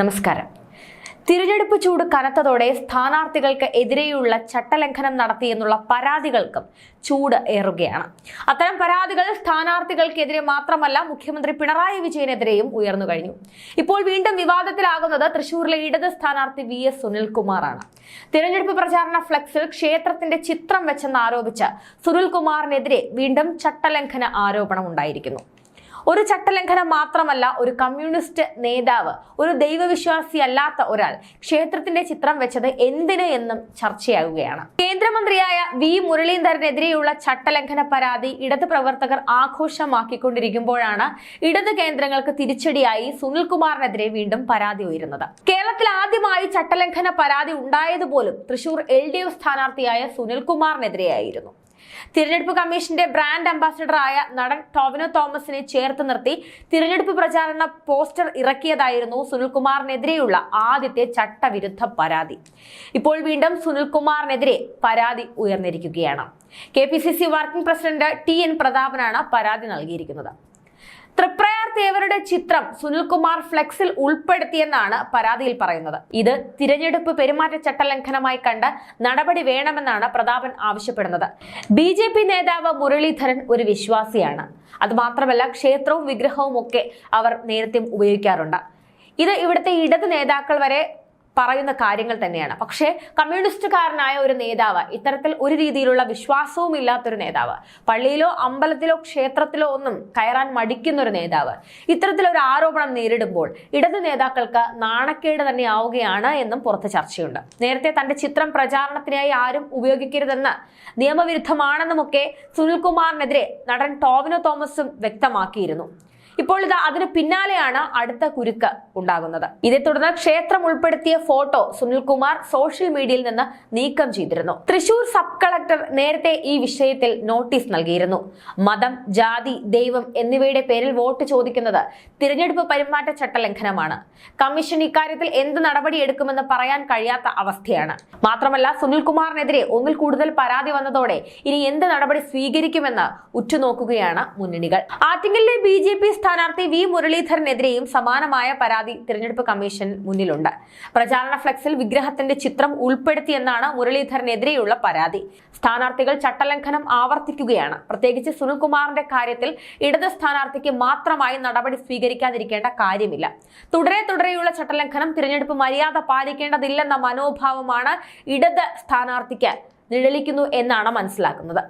നമസ്കാരം. തിരഞ്ഞെടുപ്പ് ചൂട് കനത്തതോടെ സ്ഥാനാർത്ഥികൾക്ക് എതിരെയുള്ള ചട്ടലംഘനം നടത്തിയെന്നുള്ള പരാതികൾക്കും ചൂട് ഏറുകയാണ്. അത്തരം പരാതികൾ സ്ഥാനാർത്ഥികൾക്കെതിരെ മാത്രമല്ല മുഖ്യമന്ത്രി പിണറായി വിജയനെതിരെയും ഉയർന്നു കഴിഞ്ഞു. ഇപ്പോൾ വീണ്ടും വിവാദത്തിലാകുന്നത് തൃശൂരിലെ ഇടത് സ്ഥാനാർത്ഥി വി എസ് സുനിൽകുമാറാണ്. തിരഞ്ഞെടുപ്പ് പ്രചാരണ ഫ്ലക്സിൽ ക്ഷേത്രത്തിന്റെ ചിത്രം വെച്ചെന്ന് ആരോപിച്ച് സുനിൽകുമാറിനെതിരെ വീണ്ടും ചട്ടലംഘന ആരോപണം ഉണ്ടായിരിക്കുന്നു ഒരു ചട്ടലംഘനം മാത്രമല്ല ഒരു കമ്മ്യൂണിസ്റ്റ് നേതാവ് ഒരു ദൈവവിശ്വാസി അല്ലാത്ത ഒരാൾ ക്ഷേത്രത്തിന്റെ ചിത്രം വെച്ചത് എന്തിന് എന്നും ചർച്ചയാകുകയാണ് കേന്ദ്രമന്ത്രിയായ വി മുരളീധരനെതിരെയുള്ള ചട്ടലംഘന പരാതി ഇടത് പ്രവർത്തകർ ആഘോഷമാക്കിക്കൊണ്ടിരിക്കുമ്പോഴാണ് ഇടത് കേന്ദ്രങ്ങൾക്ക് തിരിച്ചടിയായി സുനിൽകുമാറിനെതിരെ വീണ്ടും പരാതി ഉയരുന്നത്. കേരളത്തിൽ ആദ്യമായി ചട്ടലംഘന പരാതി ഉണ്ടായതുപോലും തൃശൂർ എൽ ഡി എഫ് സ്ഥാനാർത്ഥിയായ സുനിൽകുമാറിനെതിരെയായിരുന്നു. തിരഞ്ഞെടുപ്പ് കമ്മീഷന്റെ ബ്രാൻഡ് അംബാസിഡറായ നടൻ ടോവിനോ തോമസിനെ ചേർത്ത് നിർത്തി തിരഞ്ഞെടുപ്പ് പ്രചാരണ പോസ്റ്റർ ഇറക്കിയതായിരുന്നു സുനിൽകുമാറിനെതിരെയുള്ള ആദ്യത്തെ ചട്ടവിരുദ്ധ പരാതി. ഇപ്പോൾ വീണ്ടും സുനിൽകുമാറിനെതിരെ പരാതി ഉയർന്നിരിക്കുകയാണ്. K P C C working president T N പ്രതാപനാണ് പരാതി നൽകിയിരിക്കുന്നത്. തൃപ്രയാർ തേവരുടെ ചിത്രം സുനിൽകുമാർ ഫ്ലെക്സിൽ ഉൾപ്പെടുത്തിയെന്നാണ് പരാതിയിൽ പറയുന്നത്. ഇത് തിരഞ്ഞെടുപ്പ് പെരുമാറ്റച്ചട്ട ലംഘനമായി കണ്ട് നടപടി വേണമെന്നാണ് പ്രതാപൻ ആവശ്യപ്പെടുന്നത്. ബി ജെ പി നേതാവ് മുരളീധരൻ ഒരു വിശ്വാസിയാണ്. അതുമാത്രമല്ല ക്ഷേത്രവും വിഗ്രഹവും ഒക്കെ അവർ നേരത്തെ ഉപയോഗിക്കാറുണ്ട്. ഇത് ഇവിടുത്തെ ഇടത് നേതാക്കൾ വരെ പറയുന്ന കാര്യങ്ങൾ തന്നെയാണ്. പക്ഷേ കമ്മ്യൂണിസ്റ്റുകാരനായ ഒരു നേതാവ് ഇത്തരത്തിൽ ഒരു രീതിയിലുള്ള വിശ്വാസവും ഇല്ലാത്തൊരു നേതാവ് പള്ളിയിലോ അമ്പലത്തിലോ ക്ഷേത്രത്തിലോ ഒന്നും കയറാൻ മടിക്കുന്ന ഒരു നേതാവ് ഇത്തരത്തിലൊരു ആരോപണം നേരിടുമ്പോൾ ഇടത് നേതാക്കൾക്ക് നാണക്കേട് തന്നെ ആവുകയാണ് എന്നും പുറത്ത് ചർച്ചയുണ്ട്. നേരത്തെ തന്റെ ചിത്രം പ്രചാരണത്തിനായി ആരും ഉപയോഗിക്കരുതെന്ന് നിയമവിരുദ്ധമാണെന്നുമൊക്കെ സുനിൽകുമാറിനെതിരെ നടൻ ടോവിനോ തോമസും വ്യക്തമാക്കിയിരുന്നു. ഇപ്പോൾ ഇത് അതിന് പിന്നാലെയാണ് അടുത്ത കുരുക്ക് ഉണ്ടാകുന്നത്. ഇതേ തുടർന്ന് ക്ഷേത്രം ഉൾപ്പെടുത്തിയ ഫോട്ടോ സുനിൽകുമാർ സോഷ്യൽ മീഡിയയിൽ നിന്ന് നീക്കം ചെയ്തിരുന്നു. തൃശൂർ സബ് കളക്ടർ നേരത്തെ ഈ വിഷയത്തിൽ നോട്ടീസ് നൽകിയിരുന്നു. മതം ജാതി ദൈവം എന്നിവയുടെ പേരിൽ വോട്ട് ചോദിക്കുന്നത് തിരഞ്ഞെടുപ്പ് പെരുമാറ്റച്ചട്ട ലംഘനമാണ് കമ്മീഷൻ ഇക്കാര്യത്തിൽ എന്ത് നടപടി എടുക്കുമെന്ന് പറയാൻ കഴിയാത്ത അവസ്ഥയാണ്. മാത്രമല്ല സുനിൽകുമാറിനെതിരെ ഒന്നിൽ കൂടുതൽ പരാതി വന്നതോടെ ഇനി എന്ത് നടപടി സ്വീകരിക്കുമെന്ന് ഉറ്റുനോക്കുകയാണ് മുന്നണികൾ. ആറ്റിങ്ങലിലെ ബി ജെ പി സ്ഥാനാർത്ഥി വി മുരളീധരനെതിരെയും സമാനമായ പരാതി തിരഞ്ഞെടുപ്പ് കമ്മീഷൻ മുന്നിലുണ്ട്. പ്രചാരണ ഫ്ലെക്സിൽ വിഗ്രഹത്തിന്റെ ചിത്രം ഉൾപ്പെടുത്തിയെന്നാണ് മുരളീധരനെതിരെയുള്ള പരാതി. സ്ഥാനാർത്ഥികൾ ചട്ടലംഘനം ആവർത്തിക്കുകയാണ്. പ്രത്യേകിച്ച് സുനിൽകുമാറിന്റെ കാര്യത്തിൽ ഇടത് സ്ഥാനാർത്ഥിക്ക് മാത്രമായി നടപടി സ്വീകരിക്കാതിരിക്കേണ്ട കാര്യമില്ല. തുടരെ തുടരെയുള്ള ചട്ടലംഘനം തിരഞ്ഞെടുപ്പ് മര്യാദ പാലിക്കേണ്ടതില്ലെന്ന മനോഭാവമാണ് ഇടത് സ്ഥാനാർത്ഥിക്ക് നിഴലിക്കുന്നു എന്നാണ് മനസ്സിലാക്കുന്നത്.